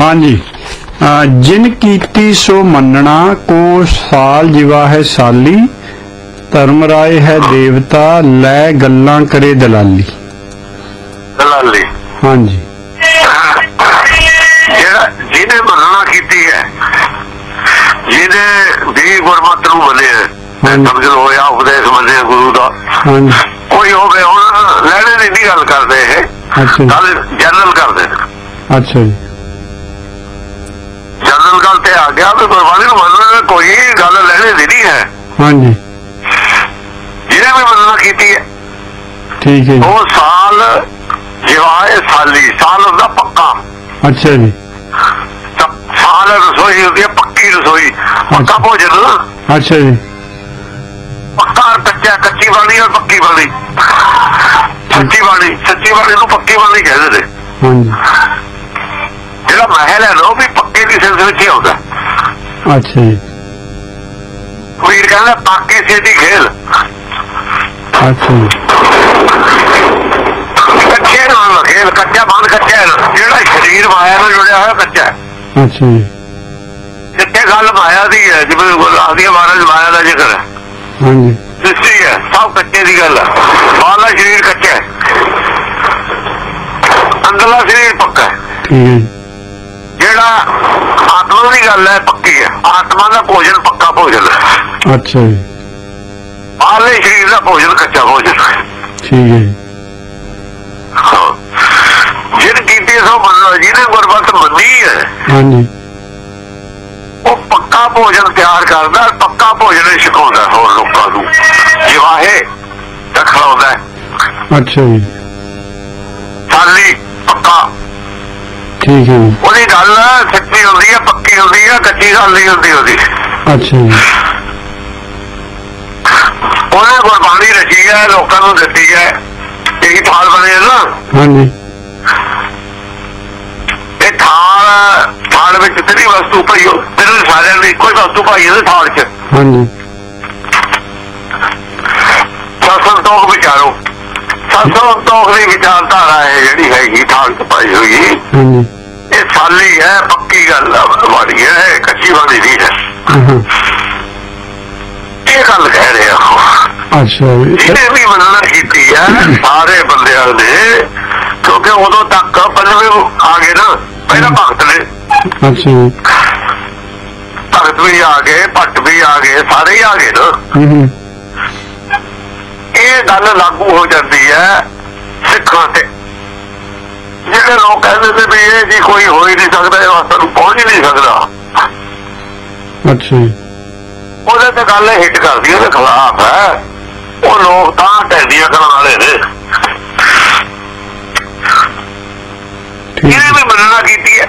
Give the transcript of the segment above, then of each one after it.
ਹਾਂਜੀ। ਜਿਨ ਕੀਤੀ ਸੋ ਮੰਨਣਾ ਕੋ ਸਾਲ ਜਿਵਾ ਹੈ ਸਾਲੀ ਧਰਮ ਰਾਏ ਹੈ ਦੇਵਤਾ ਲੈ ਗੱਲਾਂ ਕਰੇ ਦਲਾਲੀ। ਦਲਾਲੀ? ਹਾਂਜੀ। ਜਿਹੜਾ ਜਿਹਨੇ ਮੰਨਣਾ ਕੀਤੀ ਹੈ ਜਿਹਨੇ ਵੀ ਗੁਰਮਤਿ ਨੂੰ ਮੰਨਿਆ। ਸਮਝ ਹੋਇਆ ਉਪਦੇਸ਼ ਮੰਨਿਆ ਗੁਰੂ ਦਾ। ਹਾਂਜੀ। ਕੋਈ ਹੋਵੇ ਹੁਣ ਲੈਣੇ ਦੀ ਨਹੀਂ ਗੱਲ ਕਰਦੇ ਇਹ। ਗੱਲ ਜਨਰਲ ਕਰਦੇ ਅੱਛਾ ਜੀ। ਜਨਰਲ ਗੱਲ ਤੇ ਆ ਗਿਆ ਵੀ ਗੁਰਬਾਣੀ ਨੂੰ ਮੰਨਣ ਦੀ ਕੋਈ ਗੱਲ ਲੈਣੇ ਦੀ ਨਹੀਂ ਹੈ। ਹਾਂਜੀ। ਜਿਹਨੇ ਵੀ ਮੰਨਣਾ ਕੀਤੀ ਹੈ। ਠੀਕ ਹੈ ਉਹ ਸਾਲ ਜਿਵਾਏ ਸਾਲੀ। ਸਾਲ ਹੁੰਦਾ ਪੱਕਾ। ਅੱਛਾ ਜੀ। ਸਾਲ ਰਸੋਈ ਹੁੰਦੀ ਹੈ ਪੱਕੀ ਰਸੋਈ। ਪੱਕਾ। ਭੋਜਨ। ਅੱਛਾ ਜੀ। ਪੱਕਾ ਕੱਚਾ ਕੱਚੀ ਬਾਣੀ ਔਰ ਪੱਕੀ ਬਾਣੀ ਸੱਚੀ ਬਾਣੀ ਸੱਚੀ ਬਾਣੀ ਨੂੰ ਪੱਕੀ ਬਾਣੀ ਕਹਿੰਦੇ ਨੇ। ਹਾਂਜੀ। ਜਿਹੜਾ ਮਹਿਲ ਹੈ ਨਾ ਉਹ ਵੀ ਪੱਕੇ ਦੀ ਸਿਲਸਿਲੇ ਵਿੱਚ ਹੀ ਆਉਂਦਾ। ਅੱਛਾ ਜੀ। ਵੀਰ ਕਹਿੰਦਾ ਪਾਕੇ ਸੇ ਦੀ ਖੇਲ। ਅੱਛਾ ਜੀ। ਕੱਚੇ ਨਾਲ ਖੇਲ ਕੱਚਾ ਬੰਦ ਕੱਚਾ। ਜਿਹੜਾ ਸਰੀਰ ਮਾਇਆ ਨਾਲ ਜੁੜਿਆ ਹੋਇਆ ਕੱਚਾ ਅੱਛਾ ਜੀ। ਜਿੱਥੇ ਗੱਲ ਮਾਇਆ ਦੀ ਹੈ ਜਿਵੇਂ ਗੁਰਦਾਸ ਦੀ ਮਹਾਰਾਜ ਮਾਇਆ ਦਾ ਜ਼ਿਕਰ ਹੈ। ਹਾਂਜੀ। ਸ੍ਰਿਸ਼ਟੀ ਹੈ ਸਭ ਕੱਚੇ ਦੀ ਗੱਲ ਹੈ। ਬਾਹਰਲਾ ਸਰੀਰ ਕੱਚਾ ਹੈ। ਅੰਦਰਲਾ ਸਰੀਰ ਪੱਕਾ ਹੈ। ਠੀਕ ਹੈ ਜਿਹੜਾ ਆਤਮਾ ਦੀ ਗੱਲ ਹੈ ਪੱਕੀ ਹੈ। ਆਤਮਾ ਦਾ ਭੋਜਨ ਪੱਕਾ ਭੋਜਨ ਹੈ। ਅੱਛਾ ਜੀ। ਬਾਹਰਲੇ ਸਰੀਰ ਦਾ ਭੋਜਨ ਕੱਚਾ ਭੋਜਨ ਹੈ। ਠੀਕ ਹੈ। ਜਿਹਨ ਕੀਤੀ ਸੋ ਮੰਨੋ ਜਿਹਨੇ ਗੁਰਬਤ ਮੰਨੀ ਹੈ ਹਾਂਜੀ। ਉਹ ਪੱਕਾ ਭੋਜਨ ਤਿਆਰ ਕਰਦਾ ਪੱਕਾ ਭੋਜਨ ਛਕਾਉਂਦਾ ਹੋਰ ਲੋਕਾਂ ਨੂੰ। ਜਿਵਾਹੇ ਰਖਾਉਂਦਾ ਅੱਛਾ ਜੀ। ਸਾਲੀ ਪੱਕਾ ਠੀਕ ਹੈ ਉਹਦੀ ਗੱਲ ਸੱਚੀ ਹੁੰਦੀ ਹੈ ਪੱਕੀ ਹੁੰਦੀ ਹੈ ਕੱਚੀ ਗੱਲ ਨਹੀਂ ਹੁੰਦੀ ਉਹਦੀ। ਅੱਛਾ ਜੀ। ਉਹਨੇ ਗੁਰਬਾਣੀ ਰਚੀ ਹੈ ਲੋਕਾਂ ਨੂੰ ਦਿੱਤੀ ਹੈ ਇਹੀ ਥਾਲ ਬਣੇ ਨਾ। ਹਾਂਜੀ। ਇਹ ਥਾਲ ਥਾਲ ਵਿੱਚ ਤੇਰੀ ਵਸਤੂ ਪਈ ਹੋ ਤੇਰੇ ਸਾਰਿਆਂ ਦੀ ਹੀ ਵਸਤੂ ਪਾਈ ਹੈ ਥਾਲ 'ਚ। ਹਾਂਜੀ। ਸਤਸੰਤੋਖ ਵਿਚਾਰੋ। ਸਤਸੰਤੋਖ ਦੀ ਵਿਚਾਰਧਾਰਾ ਹੈ ਜਿਹੜੀ ਹੈਗੀ ਥਾਲ 'ਚ ਪਾਈ ਹੋਈ। ਇਹ ਸਾਲੀ ਹੈ ਪੱਕੀ ਗੱਲ ਵਾਲੀ ਹੈ ਕੱਚੀ ਵਾਲੀ ਨਹੀਂ ਹੈ। ਇਹ ਗੱਲ ਕਹਿ ਰਿਹਾ। ਅੱਛਾ ਜਿਹਨੇ ਵੀ ਮੰਨਣਾ ਕੀਤੀ ਹੈ ਸਾਰੇ ਬੰਦਿਆਂ ਨੇ ਕਿਉਂਕਿ ਉਦੋਂ ਤੱਕ ਪੰਜਵੇਂ ਆ ਗਏ ਨਾ ਪਹਿਲਾਂ ਭਗਤ ਨੇ। ਅੱਛਾ ਭਗਤ ਵੀ ਆ ਗਏ ਭੱਟ ਵੀ ਆ ਗਏ ਸਾਰੇ ਹੀ ਆ ਗਏ ਨਾ। ਇਹ ਗੱਲ ਲਾਗੂ ਹੋ ਜਾਂਦੀ ਹੈ ਸਿੱਖਾਂ ਤੇ। ਜਿਹੜੇ ਲੋਕ ਕਹਿੰਦੇ ਨੇ ਵੀ ਇਹ ਜੀ ਕੋਈ ਹੋ ਹੀ ਨਹੀਂ ਸਕਦਾ ਇਹ ਵਾਸਤੇ ਨੂੰ ਪਹੁੰਚ ਹੀ ਨਹੀਂ ਸਕਦਾ। ਅੱਛਾ ਉਹਦੇ ਤੇ ਗੱਲ ਹਿੱਟ ਕਰਦੀ ਉਹਦੇ ਖਿਲਾਫ ਹੈ। ਉਹ ਲੋਕ ਤਾਂ ਟੈਂਡੀਆਂ ਕਰਨ ਵਾਲੇ ਨੇ। ਇਹਨੇ ਵੀ ਮੰਨਣਾ ਕੀਤੀ ਹੈ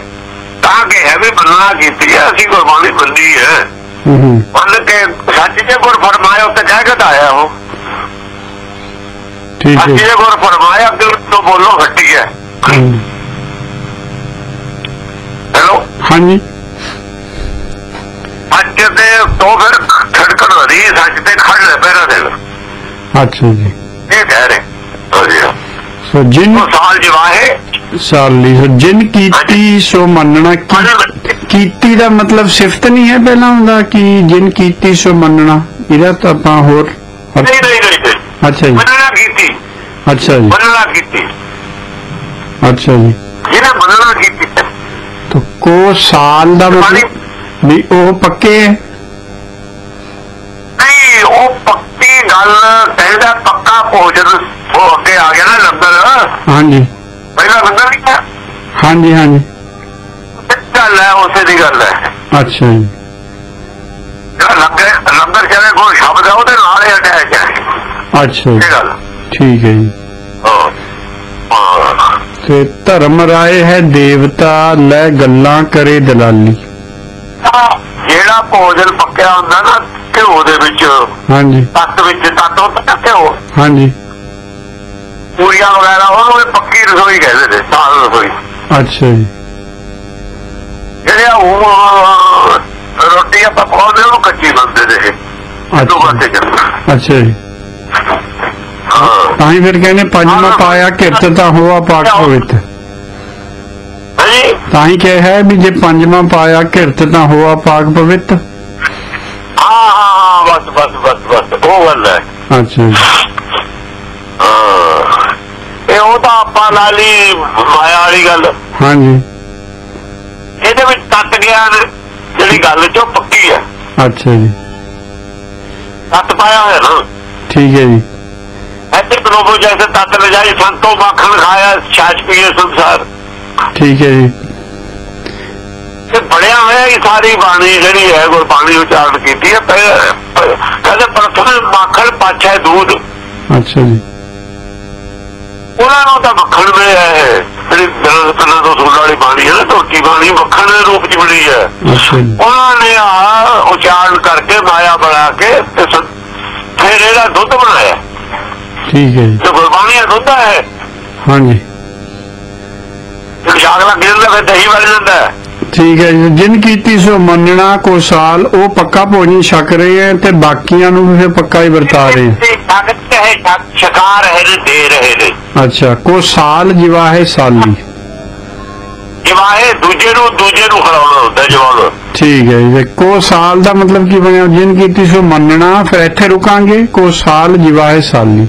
ਤਾਂ ਕਿ ਹੈ ਵੀ ਮੰਨਣਾ ਕੀਤੀ ਹੈ ਅਸੀਂ ਗੁਰਬਾਣੀ ਮੰਨੀ ਹੈ। ਹੂੰ ਹੂੰ। ਮੰਨ ਕੇ ਸੱਚ ਜੇ ਗੁਰ ਫਰਮਾਇਆ ਉੱਤੇ ਕਹਿ ਕੇ ਤਾਂ ਆਇਆ ਉਹ। ਸੱਚ ਹੈ। ਜੇ ਗੁਰ ਫਰਮਾਇਆ ਅੱਗੇ ਤੋਂ ਬੋਲੋ ਹੱਟੀ ਹੈ। ਹਾਂਜੀ। ਹੈਲੋ। ਹਾਂਜੀ। ਸੱਚ ਤੇ ਤੋਂ ਫਿਰ ਛੜਕਣ ਵਰੀ ਸੱਚ ਤੇ ਖੜ ਲੈ ਪੈਰਾਂ ਦੇ ਅੱਛਾ ਜੀ। ਇਹ ਕਹਿ ਰਹੇ। ਸੋ ਜਿਨ ਸਾਲ ਜਵਾਹੇ ਸਾਲੀ ਸੋ ਜਿਨ ਕੀਤੀ ਸੋ ਮੰਨਣਾ ਕੀਤੀ ਦਾ ਮਤਲਬ ਸਿਫਤ ਨਹੀਂ ਹੈ ਪਹਿਲਾਂ ਹੁੰਦਾ ਕਿ ਜਿਨ ਕੀਤੀ ਸੋ ਮੰਨਣਾ। ਇਹਦਾ ਤਾਂ ਆਪਾਂ ਹੋਰ ਨਹੀਂ ਨਹੀਂ। ਅੱਛਾ ਜੀ। ਮੰਨਣਾ ਕੀਤੀ ਅੱਛਾ ਜੀ। ਮੰਨਣਾ ਕੀਤੀ ਅੱਛਾ ਜੀ। ਜਿਹਨੇ ਮੰਨਣਾ ਕੀਤੀ ਤਾਂ ਕੋ ਸਾਲ ਦਾ ਮਤਲਬ ਵੀ ਉਹ ਪੱਕੇ ਹੈ? ਨਹੀਂ ਉਹ ਪੱਕੀ ਗੱਲ ਕਹਿੰਦਾ ਪੱਕਾ ਭੋਜਨ ਉਹ ਅੱਗੇ ਆ ਗਿਆ ਨਾ ਲੰਗਰ। ਹਾਂਜੀ। ਪਹਿਲਾਂ ਲੰਗਰ ਨਹੀਂ ਹੈ ਹਾਂਜੀ ਹਾਂਜੀ। ਗੱਲ ਹੈ ਉਸੇ ਦੀ ਗੱਲ ਹੈ। ਅੱਛਾ ਜੀ। ਜਿਹੜਾ ਲੰਗਰ ਲੰਗਰ ਚਲੇ ਕੋਲ ਸ਼ਬਦ ਹੈ ਉਹਦੇ ਨਾਲ ਹੀ ਅਟੈਚ ਹੈ। ਅੱਛਾ ਜੀ। ਇਹ ਗੱਲ ਠੀਕ ਹੈ ਜੀ। ਹਾਂ। ਹਾਂ। ਤੇ ਧਰਮ ਰਾਏ ਹੈ ਦੇਵਤਾ ਲੈ ਗੱਲਾਂ ਕਰੇ ਦਲਾਲੀ। ਜਿਹੜਾ ਭੋਜਨ ਪੱਕਿਆ ਹੁੰਦਾ ਨਾ ਘਿਓ ਦੇ ਵਿੱਚ ਹਾਂਜੀ। ਤੱਤ ਵਿੱਚ ਤੱਤ ਹੁੰਦਾ ਘਿਓ। ਹਾਂਜੀ। ਪੂਰੀਆਂ ਵਗੈਰਾ ਉਹਨੂੰ ਇਹ ਪੱਕੀ ਰਸੋਈ ਕਹਿੰਦੇ ਨੇ ਸਾਲ ਰਸੋਈ। ਅੱਛਾ ਜੀ। ਜਿਹੜੇ ਉਹ ਰੋਟੀ ਆਪਾਂ ਪਾਉਂਦੇ ਉਹਨੂੰ ਕੱਚੀ ਬੰਦੇ ਇਹ। ਦੋ ਅੱਛਾ ਜੀ। ਤਾਂ ਹੀ ਫਿਰ ਕਹਿੰਦੇ ਪੰਜਵਾਂ ਪਾਇਆ ਕਿਰਤ ਤਾਂ ਹੋਆ ਪਾਕ ਹਾਂਜੀ। ਤਾਂ ਹੀ ਕਿਹਾ ਹੈ ਵੀ ਜੇ ਪੰਜਵਾਂ ਪਾਇਆ ਕਿਰਤ ਤਾਂ ਹੋਆ ਪਾਕ ਪਵਿੱਤ। ਹਾਂ ਬਸ ਬਸ ਬਸ ਬਸ ਉਹ ਗੱਲ ਹੈ। ਅੱਛਾ। ਇਹ ਉਹ ਤਾਂ ਆਪਾਂ ਲਾ ਲਈ ਮਾਇਆ ਵਾਲੀ ਗੱਲ। ਹਾਂਜੀ। ਇਹਦੇ ਵਿੱਚ ਤੱਤ ਗਿਆਨ ਜਿਹੜੀ ਗੱਲ ਚੋਂ ਪੱਕੀ ਹੈ। ਅੱਛਾ ਜੀ। ਤੱਤ ਪਾਇਆ ਹੋਇਆ ਨਾ। ਠੀਕ ਹੈ ਜੀ। ਇੱਥੇ ਪ੍ਰਭੂ ਜੈਸੇ ਤੱਤ ਲਜਾਈ ਸੰਤੋ ਮੱਖਣ ਖਾਇਆ ਛਾਛ ਪੀਏ ਸੰਸਾਰ। ਠੀਕ ਹੈ ਜੀ। ਤੇ ਬੜਿਆ ਹੋਇਆ ਇਹ ਸਾਰੀ ਬਾਣੀ ਜਿਹੜੀ ਹੈ ਗੁਰਬਾਣੀ ਉਚਾਰਨ ਕੀਤੀ ਹੈ ਕਹਿੰਦੇ ਪ੍ਰਥਮ ਮੱਖਣ ਪਾਛੈ ਦੁੱਧ। ਅੱਛਾ ਜੀ। ਉਹਨਾਂ ਨੂੰ ਤਾਂ ਮੱਖਣ ਮਿਲਿਆ ਹੈ ਜਿਹੜੀ ਪਹਿਲਾਂ ਤੋਂ ਸੁਣਨ ਵਾਲੀ ਬਾਣੀ ਹੈ ਨਾ ਧੋਤੀ ਬਾਣੀ ਮੱਖਣ ਦੇ ਰੂਪ ਚ ਮਿਲੀ ਹੈ। ਉਹਨਾਂ ਨੇ ਆ ਉਚਾਰਨ ਕਰਕੇ ਮਾਇਆ ਬਣਾ ਕੇ ਤੇ ਫਿਰ ਇਹਦਾ ਦੁੱਧ ਬਣਾਇਆ। ਠੀਕ ਹੈ ਜੀ। ਤੇ ਗੁਰਬਾਣੀ ਦੁੱਧ ਹੈ ਹਾਂਜੀ। ਜੇ ਸ਼ਾਗ ਲੱਗ ਜਾਂਦਾ ਫਿਰ ਦਹੀਂ ਬਣ ਜਾਂਦਾ। ਠੀਕ ਹੈ ਜੀ। ਜਿਨ ਕੀਤੀ ਸੋ ਮੰਨਣਾ ਕੋ ਸਾਲ ਉਹ ਪੱਕਾ ਭੋਜਨ ਛਕ ਰਹੇ ਹੈ ਤੇ ਬਾਕੀਆਂ ਨੂੰ ਵੀ ਫਿਰ ਪੱਕਾ ਹੀ ਵਰਤਾ ਰਹੇ ਹੈ। ਤੇ ਤਾਕਤ ਹੈ ਛਕ- ਰਹੇ ਨੇ ਦੇ ਰਹੇ ਨੇ। ਅੱਛਾ ਕੋ ਸਾਲ ਜਿਵਾਹੇ ਸਾਲੀ। ਜਿਵਾਏ ਦੂਜੇ ਨੂੰ ਦੂਜੇ ਨੂੰ ਖਿਲਾਉਣਾ ਹੁੰਦਾ ਜਵਾਨ। ਠੀਕ ਹੈ ਜੀ। ਕੋ ਸਾਲ ਦਾ ਮਤਲਬ ਕੀ ਬਣਿਆ? ਜਿਨ ਕੀਤੀ ਸੋ ਮੰਨਣਾ ਫਿਰ ਇੱਥੇ ਰੁਕਾਂਗੇ ਕੋ ਸਾਲ ਜਿਵਾਹੇ ਸਾਲੀ।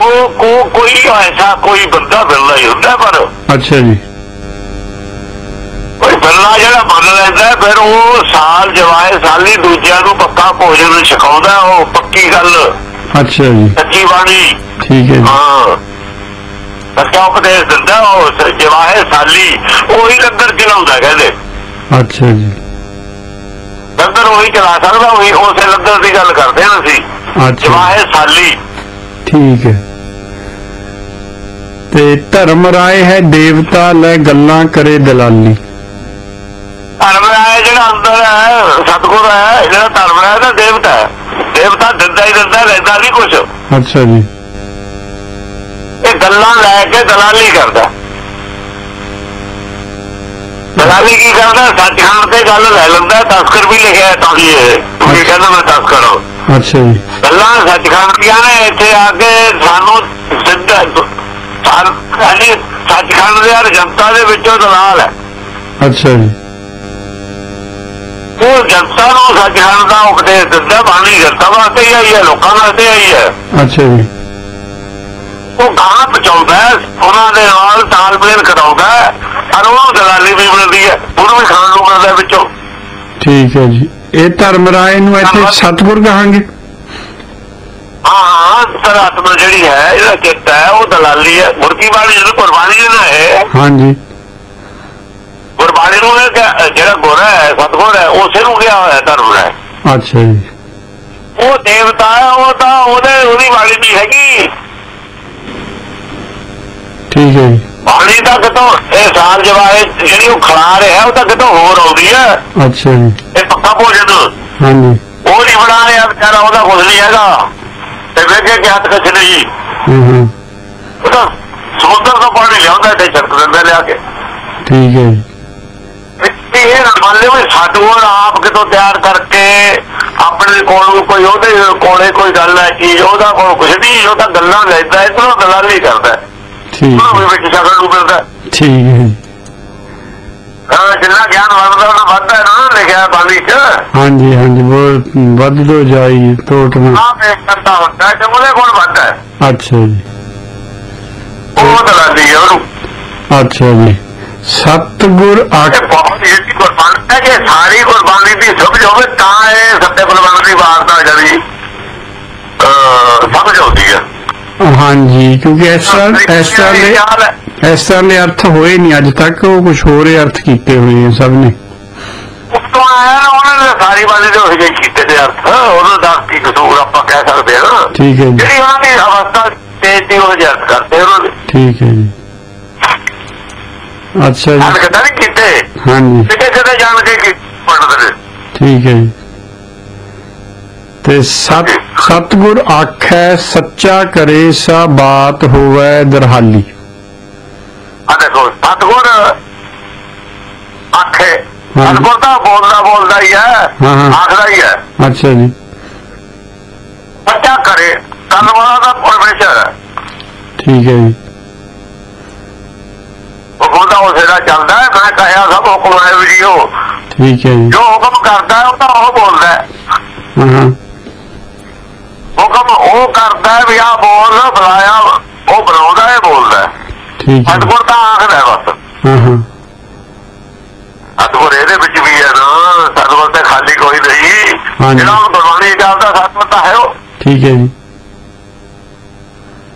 ਕੋ ਕੋਈ ਐਸਾ ਕੋਈ ਬੰਦਾ ਮਿਲਦਾ ਹੀ ਹੁੰਦਾ ਪਰ ਅੱਛਾ ਜੀ। ਕੋਈ ਬੰਦਾ ਜਿਹੜਾ ਮੰਨ ਲੈਂਦਾ ਫਿਰ ਉਹ ਸਾਲ ਜਵਾਏ ਸਾਲੀ ਦੂਜਿਆਂ ਨੂੰ ਪੱਕਾ ਭੋਜਨ ਛਕਾਉਂਦਾ ਉਹ ਪੱਕੀ ਗੱਲ। ਅੱਛਾ ਜੀ। ਸੱਚੀ ਬਾਣੀ। ਠੀਕ ਹੈ ਜੀ। ਹਾਂ। ਸੱਚਾ ਉਪਦੇਸ਼ ਦਿੰਦਾ ਉਹ ਜਵਾਏ ਸਾਲੀ ਉਹੀ ਲੰਗਰ ਚਲਾਉਂਦਾ ਕਹਿੰਦੇ। ਅੱਛਾ ਜੀ। ਲੰਗਰ ਉਹੀ ਚਲਾ ਸਕਦਾ ਉਹੀ ਉਸੇ ਲੰਗਰ ਦੀ ਗੱਲ ਕਰਦੇ ਹਾਂ ਅਸੀਂ। ਅੱਛਾ। ਜਵਾਏ ਸਾਲੀ। ਠੀਕ ਹੈ। ਤੇ ਧਰਮ ਰਾਏ ਹੈ ਦੇਵਤਾ ਲੈ ਗੱਲਾਂ ਕਰੇ ਦਲਾਲੀ। ਧਰਮ ਹੈ ਜਿਹੜਾ ਅੰਦਰ ਹੈ ਸਤਗੁਰ ਹੈ ਜਿਹੜਾ ਧਰਮ ਹੈ ਤਾਂ ਦੇਵਤਾ ਹੈ। ਦੇਵਤਾ ਦਿੰਦਾ ਹੀ ਦਿੰਦਾ ਲੈਂਦਾ ਨਹੀਂ ਕੁਝ ਅੱਛਾ ਜੀ। ਇਹ ਗੱਲਾਂ ਲੈ ਕੇ ਦਲਾਲੀ ਕਰਦਾ। ਦਲਾਲੀ ਕੀ ਕਰਦਾ? ਸੱਚਖੰਡ ਤੇ ਗੱਲ ਲੈ ਲੈਂਦਾ ਤਸਕਰ ਵੀ ਲਿਖਿਆ ਤਾਂ ਹੀ ਇਹ। ਕਹਿੰਦਾ ਮੈਂ ਤਸਕਰ ਹਾਂ। ਅੱਛਾ ਜੀ। ਗੱਲਾਂ ਸੱਚਖੰਡ ਦੀਆਂ ਨੇ ਇੱਥੇ ਆ ਕੇ ਸਾਨੂੰ ਸਿੱਧਾ ਸਾਡੀ ਸੱਚਖੰਡ ਦੇ ਹਰ ਜਨਤਾ ਦੇ ਵਿੱਚੋਂ ਦਲਾਲ ਹੈ। ਅੱਛਾ ਜੀ। ਉਹ ਜਨਤਾ ਨੂੰ ਸੱਚਖੰਡ ਦਾ ਉਪਦੇਸ਼ ਦਿੰਦਾ ਬਾਣੀ ਜਨਤਾ ਵਾਸਤੇ ਹੀ ਆਈ ਹੈ ਲੋਕਾਂ ਵਾਸਤੇ ਆਈ ਹੈ। ਅੱਛਾ ਜੀ। ਉਹ ਗਾਂ ਪਹੁੰਚਾਉਂਦਾ ਉਹਨਾਂ ਦੇ ਨਾਲ ਤਾਲਮੇਲ ਕਰਾਉਂਦਾ ਔਰ ਉਹਨੂੰ ਦਲਾਲੀ ਵੀ ਮਿਲਦੀ ਹੈ ਉਹਨੂੰ ਵੀ ਖਾਣ ਨੂੰ ਮਿਲਦਾ ਵਿੱਚੋਂ। ਠੀਕ ਹੈ ਜੀ। ਇਹ ਧਰਮ ਰਾਏ ਨੂੰ ਇੱਥੇ ਸਤਿਗੁਰ ਕਹਾਂਗੇ। ਹਾਂ ਅੰਤਰਾਤਮਾ ਜਿਹੜੀ ਹੈ ਇਹਦਾ ਚਿੱਤ ਹੈ ਉਹ ਦਲਾਲੀ ਹੈ। ਮੁਰਗੀ ਵਾਲੀ ਜਿਹਨੂੰ ਕੁਰਬਾਨੀ ਦੇਣਾ ਹੈ ਹਾਂਜੀ। ਗੁਰਬਾਣੀ ਨੂੰ ਜਿਹੜਾ ਗੁਰ ਹੈ ਸਤਗੁਰ ਹੈ ਉਸੇ ਨੂੰ ਗਿਆ ਹੋਇਆ ਧਰਮ ਹੈ। ਅੱਛਾ ਜੀ। ਉਹ ਦੇਵਤਾ ਉਹ ਤਾਂ ਉਹਦੇ ਉਹਦੀ ਬਾਣੀ ਨਹੀਂ ਹੈਗੀ। ਠੀਕ ਹੈ ਬਾਣੀ ਤਾਂ ਕਿਤੋਂ ਇਹ ਸਾਲ ਜਵਾਏ ਜਿਹੜੀ ਉਹ ਖੜਾ ਰਿਹਾ ਉਹ ਤਾਂ ਕਿਤੋਂ ਹੋਰ ਆਉਂਦੀ ਹੈ। ਅੱਛਾ ਜੀ। ਇਹ ਪੱਕਾ ਭੋਜਨ। ਹਾਂਜੀ। ਉਹ ਨਹੀਂ ਬਣਾ ਰਿਹਾ ਵਿਚਾਰਾ ਉਹਦਾ ਕੁਝ ਨਹੀਂ ਹੈਗਾ। ਤੇ ਵੇਖੇ ਕਿ ਹੱਥ ਕੁਛ ਨਹੀਂ। ਹੂੰ ਹੂੰ ਉਹ ਤਾਂ ਸਮੁੰਦਰ ਤੋਂ ਪਾਣੀ ਲਿਆਉਂਦਾ ਤੇ ਛੜਕ ਦਿੰਦਾ ਲਿਆ ਕੇ। ਠੀਕ ਹੈ। ਇਹ ਮੰਨ ਲਿਓ ਵੀ ਸਾਡੂਰ ਆਪ ਕਿਤੋਂ ਤਿਆਰ ਕਰਕੇ ਆਪਣੇ ਕੋਲ ਕੋਈ ਉਹਦੇ ਕੋਲੇ ਕੋਈ ਗੱਲ ਹੈ ਚੀਜ਼ ਉਹਦਾ ਕੋਲ ਕੁਝ ਨਹੀਂ ਉਹ ਤਾਂ ਗੱਲਾਂ ਲੈਂਦਾ ਇਧਰੋਂ ਦਲਾਲੀ ਕਰਦਾ। ਠੀਕ ਹੈ। ਵਿੱਚ ਸ਼ਕਲ ਨੂੰ ਮਿਲਦਾ। ਠੀਕ ਹੈ। ਹਾਂ, ਜਿੰਨਾ ਗਿਆਨ ਵੱਧਦਾ ਉਹਨਾਂ ਵੱਧਦਾ ਹੈ ਨਾ ਲਿਖਿਆ ਬਾਣੀ ਚ। ਹਾਂਜੀ ਹਾਂਜੀ ਬਹੁਤ ਵੱਧ ਦੋ ਜਾਈ ਟੋਟ ਨਾ। ਆਹ ਪੇਸ਼ ਕਰਦਾ ਹੁੰਦਾ ਹੈ ਤੇ ਉਹਦੇ ਕੋਲ ਵੱਧਦਾ ਹੈ। ਅੱਛਾ ਜੀ। ਉਹ ਦਲਾਲੀ ਹੈ ਉਹਨੂੰ। ਅੱਛਾ ਜੀ। ਸਤਿਗੁਰ ਆਖ ਬਹੁਤ ਜਿਹੜੀ ਗੁਰਬਾਣੀ ਹੈ ਜੇ ਸਾਰੀ ਗੁਰਬਾਣੀ ਦੀ ਸਮਝ ਹੋਵੇ ਤਾਂ ਇਹ ਸੱਤੇ ਗੁਰਬਾਣੀ ਦੀ ਵਾਰਤਾ ਜਿਹੜੀ ਸਮਝ ਆਉਂਦੀ ਹੈ। ਹਾਂਜੀ ਕਿਉਂਕਿ ਇਸ ਤਰ੍ਹਾਂ ਇਸ ਤਰ੍ਹਾਂ ਦੇ ਹੈ। ਇਸ ਤਰ੍ਹਾਂ ਦੇ ਅਰਥ ਹੋਏ ਨਹੀਂ ਅੱਜ ਤੱਕ ਉਹ ਕੁਝ ਹੋਰ ਹੀ ਅਰਥ ਕੀਤੇ ਹੋਏ ਆ ਸਭ ਨੇ। ਉੱਤੋਂ ਆਇਆ ਉਹਨਾਂ ਨੇ ਸਾਰੀ ਬਾਣੀ ਦੇ ਉਹੀ ਜਿਹੇ ਕੀਤੇ ਨੇ ਅਰਥ। ਉਹਨਾਂ ਦਾ ਕੀ ਕਸੂਰ ਆਪਾਂ ਕਹਿ ਸਕਦੇ ਹਾਂ ਠੀਕ ਹੈ ਜੀ। ਜਿਹੜੀ ਉਹਨਾਂ ਦੀ ਅਵਸਥਾ ਤੇ ਤੇ ਉਹ ਅਰਥ ਕਰਦੇ ਉਹਨਾਂ ਨੇ ਠੀਕ ਹੈ ਜੀ। ਅੱਛਾ ਜੀ। ਕਦਾ ਨਹੀਂ ਕੀਤੇ। ਹਾਂਜੀ। ਕਿਤੇ ਕਿਤੇ ਜਾਣ ਕੇ ਕੀ ਪੜਦੇ ਨੇ। ਠੀਕ ਹੈ ਜੀ। ਤੇ ਸਤ ਸਤਗੁਰ ਆਖੈ ਸੱਚਾ ਕਰੇ ਸਾ ਬਾਤ ਹੋਵੇ ਦਰਹਾਲੀ। ਸਤਗੁਰ ਆਖੇ। ਸਤਗੁਰ ਤਾਂ ਬੋਲਦਾ ਬੋਲਦਾ ਹੀ ਹੈ। ਆਖਦਾ ਹੀ ਹੈ ਅੱਛਾ ਜੀ ਸੱਚਾ ਕਰੇ ਧੰਨਵਾਦ ਦਾ ਪਰਮੇਸ਼ਰ ਹੈ ਠੀਕ ਹੈ ਜੀ ਉਹ ਹੁੰਦਾ ਉਸੇ ਦਾ ਚੱਲਦਾ। ਮੈਂ ਕਹਿਆ ਸਭ ਹੁਕਮ ਹੈ ਵੀਡੀਓ ਠੀਕ ਹੈ ਜੀ ਜੋ ਹੁਕਮ ਕਰਦਾ ਉਹ ਤਾਂ ਉਹ ਬੋਲਦਾ ਹੈ। ਹਾਂ ਹੁਕਮ ਉਹ ਕਰਦਾ ਵੀ ਆ ਬੋਲ ਬੁਲਾਇਆ ਉਹ ਬਣਾਉਂਦਾ ਹੈ ਬੋਲਦਾ। ਠੀਕ ਹੈ। ਸਤਿਗੁਰ ਤਾਂ ਆਖਦਾ ਹੈ ਬਸ। ਹਾਂ ਹਾਂ। ਸਤਿਗੁਰ ਇਹਦੇ ਵਿੱਚ ਵੀ ਹੈ ਨਾ ਸਤਿਗੁਰ ਤੇ ਖਾਲੀ ਕੋਈ ਨਹੀਂ। ਜਿਹੜਾ ਗੁਰਬਾਣੀ ਚੱਲਦਾ ਸਤਿਗੁਰ ਤਾਂ ਹੈ ਉਹ। ਠੀਕ ਹੈ ਜੀ।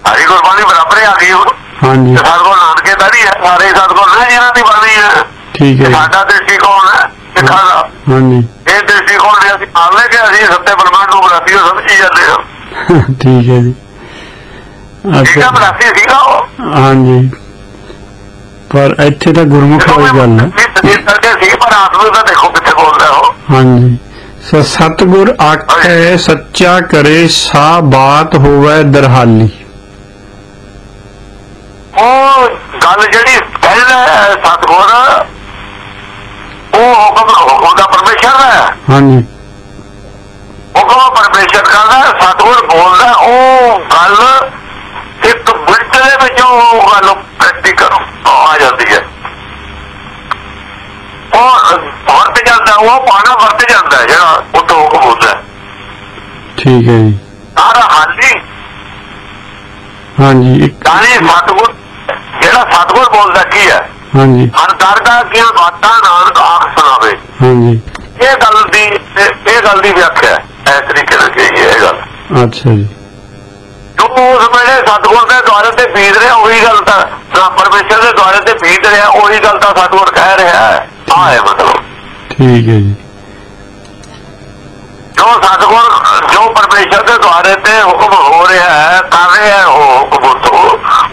ਹਰੀ ਗੁਰਬਾਣੀ ਬਰਾਬਰ ਆ ਗਈ ਹੁਣ। ਹਾਂਜੀ। ਸਤਿਗੁਰ ਨਾਨਕੇ ਦਾ ਨਹੀਂ ਹੈ ਸਾਰੇ ਸਤਿਗੁਰ ਨੇ ਜਿਹਨਾਂ ਦੀ ਬਾਣੀ ਹੈ। ਠੀਕ ਹੈ ਸਾਡਾ ਦ੍ਰਿਸ਼ਟੀਕੋਣ ਹੈ ਸਿੱਖਾਂ ਦਾ। ਹਾਂਜੀ। ਇਹ ਦ੍ਰਿਸ਼ਟੀਕੋਣ ਨੇ ਅਸੀਂ ਮੰਨ ਲੈ ਕਿ ਅਸੀਂ ਸੱਤੇ ਬ੍ਰਹਮੰਡ ਨੂੰ ਬਰਾਤੀ ਸਮਝੀ ਜਾਂਦੇ ਹਾਂ ਠੀਕ ਹੈ ਜੀ। ਸੀਗਾ ਉਹ? ਹਾਂਜੀ। ਪਰ ਇੱਥੇ ਤਾਂ ਗੁਰਮੁਖ ਵਾਲੀ ਗੱਲ ਹੈ ਇਹ ਤਸਦੀਕ ਕਰਕੇ ਸੀ ਪਰ ਆਤਮਾ ਦਾ ਦੇਖੋ ਕਿੱਥੇ ਬੋਲਦਾ ਹਾਂਜੀ। ਸ ਸਤਗੁਰ ਆਖੇ ਸੱਚਾ ਕਰੇ ਸਾ ਬਾਤ ਹੋਵੇ ਦਰਹਾਲੀ। ਉਹ ਗੱਲ ਜਿਹੜੀ ਕਹਿੰਦਾ ਹੈ ਸਤਿਗੁਰ ਉਹ ਹੁਕਮ ਹੁਕਮ ਦਾ ਪਰਮੇਸ਼ਰ ਹੈ। ਹਾਂਜੀ। ਹੁਕਮ ਪਰਮੇਸ਼ਰ ਕਰਦਾ ਹੈ, ਸਤਿਗੁਰ ਬੋਲਦਾ ਉਹ ਗੱਲ ਇੱਕ ਮਿੰਟ ਦੇ ਵਿੱਚ ਉਹ ਗੱਲ ਪ੍ਰੈਕਟੀਕਲ ਆ ਜਾਂਦੀ ਹੈ। ਉਹ ਵਰਤ ਜਾਂਦਾ ਉਹ ਪਾਣਾ ਵਰਤ ਜਾਂਦਾ ਜਿਹੜਾ ਉਤੋਂ ਹੁਕਮ ਹੁੰਦਾ ਹੈ। ਠੀਕ ਹੈ ਜੀ। ਸਾਰਾ ਹਾਲੀ ਹਾਂਜੀ ਇੱਕ ਯਾਨੀ ਸਤਿਗੁਰ ਜਿਹੜਾ ਸਤਿਗੁਰ ਬੋਲਦਾ ਕੀ ਹੈ? ਹਾਂਜੀ। ਹਰ ਦਰਦਾ ਕੀ ਬਾਤਾਂ ਨਾਨਕ ਆਖ ਸੁਣਾਵੇ। ਹਾਂਜੀ। ਇਹ ਗੱਲ ਦੀ ਇਹ ਗੱਲ ਦੀ ਵਿਆਖਿਆ ਹੈ ਇਸ ਤਰੀਕੇ ਨਾਲ ਕਹੀ ਹੈ ਇਹ ਗੱਲ। ਅੱਛਾ ਜੋ। ਉਸ ਵੇਲੇ ਸਤਿਗੁਰ ਦੇ ਦੁਆਰੇ ਤੇ ਬੀਤ ਰਿਹਾ ਉਹੀ ਗੱਲ ਤਾਂ ਪਰਮੇਸ਼ਰ ਦੇ ਦੁਆਰੇ ਤੇ ਬੀਤ ਰਿਹਾ ਉਹੀ ਗੱਲ ਤਾਂ ਸਤਿਗੁਰ ਕਹਿ ਰਿਹਾ ਹੈ। ਆਹ ਹੈ ਮਤਲਬ। ਠੀਕ ਹੈ ਜੀ। ਜੋ ਸਤਿਗੁਰ ਜੋ ਪਰਮੇਸ਼ਰ ਦੇ ਦੁਆਰੇ ਤੇ ਹੁਕਮ ਹੋ ਰਿਹਾ ਹੈ ਕਰ ਰਿਹਾ ਹੈ ਉਹ ਹੁਕਮ ਤੋਂ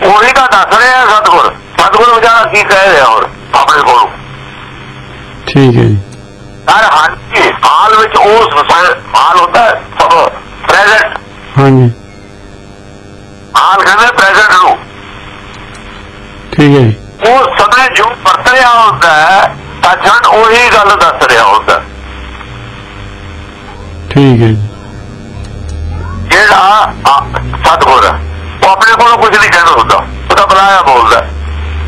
ਉਹੀ ਤਾਂ ਦੱਸ ਰਿਹਾ ਹੈ ਸਤਿਗੁਰ। ਸਤਿਗੁਰ ਵਿਚਾਰਾ ਕੀ ਕਹਿ ਰਿਹਾ ਹੋਰ ਆਪਣੇ ਕੋਲ? ਠੀਕ ਹੈ ਜੀ। ਹਰ ਹਾਲ ਹਾਲ ਵਿੱਚ ਉਸ ਹਾਲ ਹੁੰਦਾ ਹੈ ਪ੍ਰੈਜ਼ੈਂਟ ਹਾਂਜੀ। ਹਾਲ ਕਹਿੰਦੇ ਪ੍ਰੈਜ਼ੈਂਟ ਨੂੰ। ਠੀਕ ਹੈ ਜੀ। ਉਹ ਸਮੇਂ ਜੋ ਵਰਤ ਰਿਹਾ ਹੁੰਦਾ ਹੈ ਤਾਂ ਜਨ ਉਹੀ ਗੱਲ ਦੱਸ ਰਿਹਾ ਹੁੰਦਾ। ਠੀਕ ਹੈ ਜੀ। ਜਿਹੜਾ ਸਤਿਗੁਰ ਉਹ ਆਪਣੇ ਕੋਲੋਂ ਕੁਝ ਨਹੀਂ ਕਹਿੰਦਾ ਹੁੰਦਾ ਉਹ ਤਾਂ ਬੁਲਾਇਆ ਬੋਲਦਾ।